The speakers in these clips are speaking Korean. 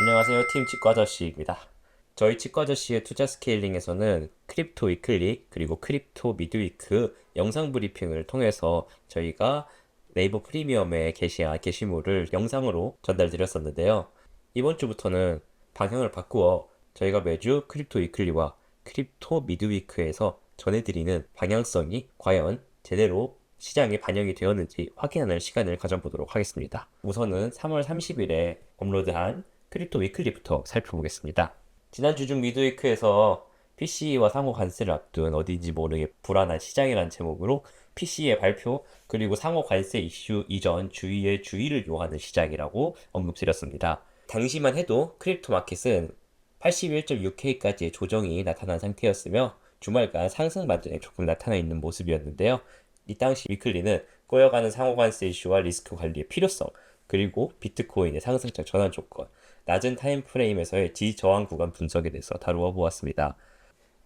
안녕하세요. 팀 치과 아저씨입니다. 저희 치과 아저씨의 투자 스케일링에서는 크립토 위클리 그리고 크립토 미드위크 영상 브리핑을 통해서 저희가 네이버 프리미엄에 게시한 게시물을 영상으로 전달드렸었는데요. 이번 주부터는 방향을 바꾸어 저희가 매주 크립토 위클리와 크립토 미드위크에서 전해드리는 방향성이 과연 제대로 시장에 반영이 되었는지 확인하는 시간을 가져보도록 하겠습니다. 우선은 3월 30일에 업로드한 크립토 위클리부터 살펴보겠습니다. 지난주 중 미드위크에서 PC와 상호 관세를 앞둔 어딘지 모르게 불안한 시장이라는 제목으로 PC의 발표 그리고 상호 관세 이슈 이전 주의에 주의를 요하는 시장이라고 언급드렸습니다. 당시만 해도 크립토 마켓은 81.6K까지의 조정이 나타난 상태였으며 주말간 상승 반전이 조금 나타나 있는 모습이었는데요. 이 당시 위클리는 꼬여가는 상호관세 이슈와 리스크 관리의 필요성, 그리고 비트코인의 상승장 전환 조건, 낮은 타임 프레임에서의 지저항 구간 분석에 대해서 다루어 보았습니다.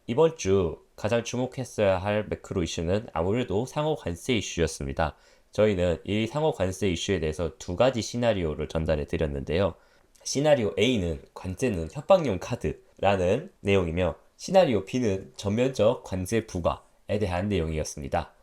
이번 주 가장 주목했어야 할 매크로 이슈는 아무래도 상호 관세 이슈였습니다. 저희는 이 상호 관세 이슈에 대해서 두 가지 시나리오를 전달해 드렸는데요. 시나리오 A는 관세는 협박용 카드라는 내용이며 시나리오 B는 전면적 관세 부과에 대한 내용이었습니다.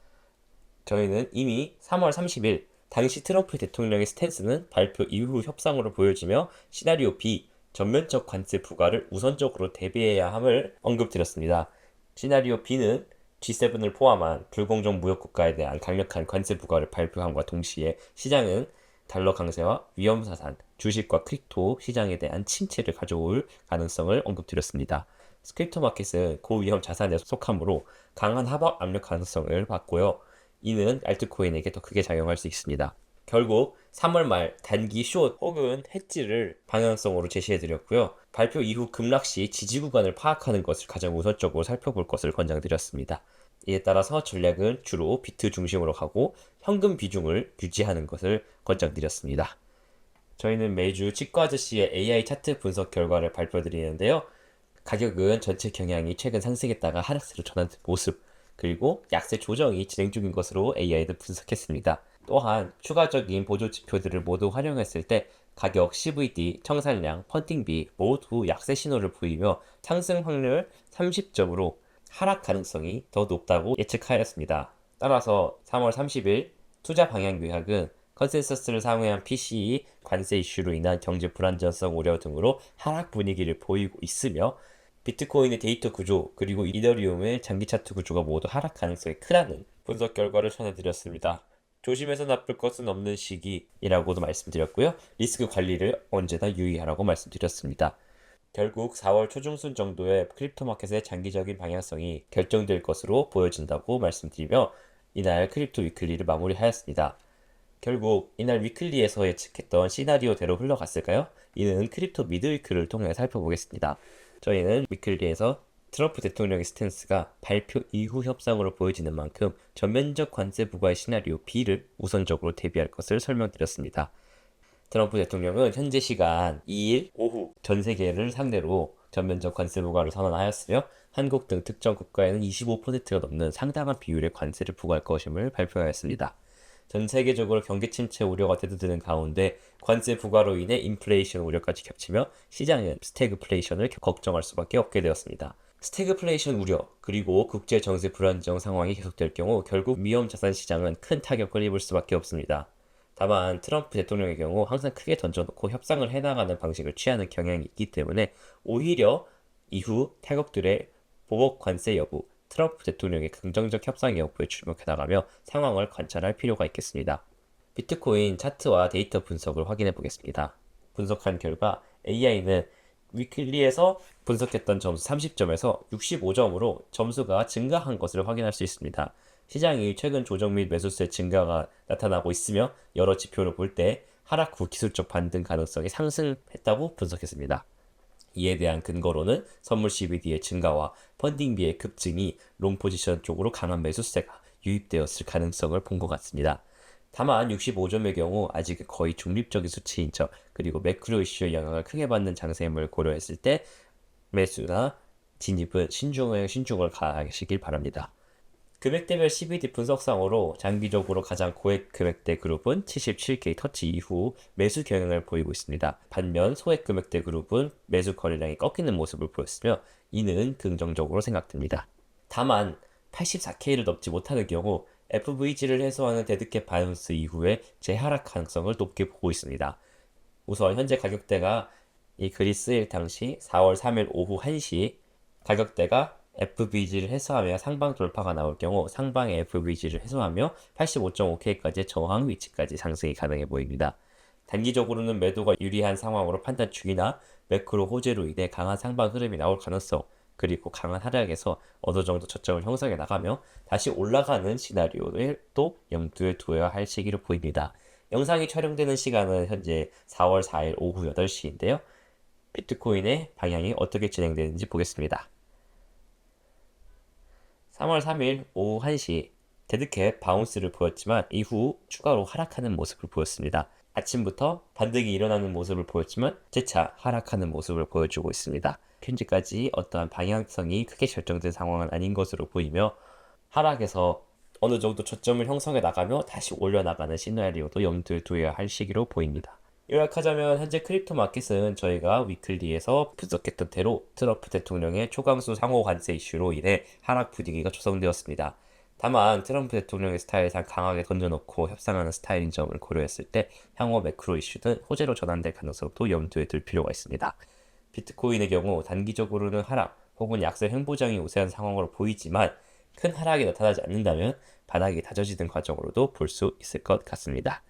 저희는 이미 3월 30일 당시 트럼프 대통령의 스탠스는 발표 이후 협상으로 보여지며 시나리오 B 전면적 관세 부과를 우선적으로 대비해야 함을 언급드렸습니다. 시나리오 B는 G7을 포함한 불공정 무역 국가에 대한 강력한 관세 부과를 발표함과 동시에 시장은 달러 강세와 위험 자산, 주식과 크립토 시장에 대한 침체를 가져올 가능성을 언급드렸습니다. 크립토 마켓은 고위험 자산에 속하므로 강한 하락 압력 가능성을 받고요. 이는 알트코인에게 더 크게 작용할 수 있습니다. 결국 3월 말 단기 숏 혹은 해지를 방향성으로 제시해 드렸고요. 발표 이후 급락 시 지지 구간을 파악하는 것을 가장 우선적으로 살펴볼 것을 권장드렸습니다. 이에 따라서 전략은 주로 비트 중심으로 가고 현금 비중을 유지하는 것을 권장드렸습니다. 저희는 매주 치과 아저씨의 AI 차트 분석 결과를 발표드리는데요. 가격은 전체 경향이 최근 상승했다가 하락세로 전환된 모습, 그리고 약세 조정이 진행 중인 것으로 AI를 분석했습니다. 또한 추가적인 보조 지표들을 모두 활용했을 때 가격, CVD, 청산량, 펀딩비 모두 약세 신호를 보이며 상승 확률 30점으로 하락 가능성이 더 높다고 예측하였습니다. 따라서 3월 30일 투자 방향 요약은 컨센서스를 상회한 PCE 관세 이슈로 인한 경제 불안전성 우려 등으로 하락 분위기를 보이고 있으며 비트코인의 데이터 구조 그리고 이더리움의 장기 차트 구조가 모두 하락 가능성이 크다는 분석 결과를 전해드렸습니다. 조심해서 나쁠 것은 없는 시기이라고도 말씀드렸고요. 리스크 관리를 언제나 유의하라고 말씀드렸습니다. 결국 4월 초중순 정도의 크립토 마켓의 장기적인 방향성이 결정될 것으로 보여진다고 말씀드리며 이날 크립토 위클리를 마무리하였습니다. 결국 이날 위클리에서 예측했던 시나리오대로 흘러갔을까요? 이는 크립토 미드위크를 통해 살펴보겠습니다. 저희는 위클리에서 트럼프 대통령의 스탠스가 발표 이후 협상으로 보여지는 만큼 전면적 관세 부과의 시나리오 B를 우선적으로 대비할 것을 설명드렸습니다. 트럼프 대통령은 현재 시간 2일 오후 전 세계를 상대로 전면적 관세 부과를 선언하였으며 한국 등 특정 국가에는 25%가 넘는 상당한 비율의 관세를 부과할 것임을 발표하였습니다. 전 세계적으로 경기 침체 우려가 대두되는 가운데 관세 부과로 인해 인플레이션 우려까지 겹치며 시장은 스태그플레이션을 걱정할 수밖에 없게 되었습니다. 스태그플레이션 우려 그리고 국제 정세 불안정 상황이 계속될 경우 결국 위험 자산 시장은 큰 타격을 입을 수밖에 없습니다. 다만 트럼프 대통령의 경우 항상 크게 던져놓고 협상을 해나가는 방식을 취하는 경향이 있기 때문에 오히려 이후 타격들의 보복 관세 여부, 트럼프 대통령의 긍정적 협상 여부에 주목해 나가며 상황을 관찰할 필요가 있겠습니다. 비트코인 차트와 데이터 분석을 확인해 보겠습니다. 분석한 결과 AI는 위클리에서 분석했던 점수 30점에서 65점으로 점수가 증가한 것을 확인할 수 있습니다. 시장이 최근 조정 및 매수세 증가가 나타나고 있으며 여러 지표를 볼 때 하락 후 기술적 반등 가능성이 상승했다고 분석했습니다. 이에 대한 근거로는 선물 CBD의 증가와 펀딩비의 급증이 롱 포지션 쪽으로 강한 매수세가 유입되었을 가능성을 본 것 같습니다. 다만 65점의 경우 아직 거의 중립적인 수치인 척 그리고 매크로 이슈의 영향을 크게 받는 장세임을 고려했을 때 매수나 진입은 신중에 신중을 가하시길 바랍니다. 금액대별 CBD 분석상으로 장기적으로 가장 고액 금액대 그룹은 77K 터치 이후 매수 경향을 보이고 있습니다. 반면 소액 금액대 그룹은 매수 거래량이 꺾이는 모습을 보였으며 이는 긍정적으로 생각됩니다. 다만 84K를 넘지 못하는 경우 FVG를 해소하는 데드캣 바이온스 이후에 재하락 가능성을 높게 보고 있습니다. 우선 현재 가격대가 이 글이 쓰일 당시 4월 3일 오후 1시 가격대가 FVG를 해소하며 상방 돌파가 나올 경우 상방의 FVG를 해소하며 85.5K까지의 저항 위치까지 상승이 가능해 보입니다. 단기적으로는 매도가 유리한 상황으로 판단 중이나 매크로 호재로 인해 강한 상방 흐름이 나올 가능성 그리고 강한 하락에서 어느 정도 저점을 형성해 나가며 다시 올라가는 시나리오를 또 염두에 두어야 할 시기로 보입니다. 영상이 촬영되는 시간은 현재 4월 4일 오후 8시인데요. 비트코인의 방향이 어떻게 진행되는지 보겠습니다. 3월 3일 오후 1시 데드캣 바운스를 보였지만 이후 추가로 하락하는 모습을 보였습니다. 아침부터 반등이 일어나는 모습을 보였지만 재차 하락하는 모습을 보여주고 있습니다. 현재까지 어떠한 방향성이 크게 결정된 상황은 아닌 것으로 보이며 하락에서 어느 정도 저점을 형성해 나가며 다시 올려나가는 시나리오도 염두에 두어야 할 시기로 보입니다. 요약하자면 현재 크립토 마켓은 저희가 위클리에서 분석했던 대로 트럼프 대통령의 초강수 상호 관세 이슈로 인해 하락 분위기가 조성되었습니다. 다만 트럼프 대통령의 스타일상 강하게 던져놓고 협상하는 스타일인 점을 고려했을 때 향후 매크로 이슈는 호재로 전환될 가능성도 염두에 둘 필요가 있습니다. 비트코인의 경우 단기적으로는 하락 혹은 약세 횡보장이 우세한 상황으로 보이지만 큰 하락이 나타나지 않는다면 바닥이 다져지는 과정으로도 볼 수 있을 것 같습니다.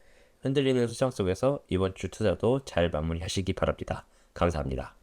흔들리는 수장 속에서 이번 주 투자도 잘 마무리하시기 바랍니다. 감사합니다.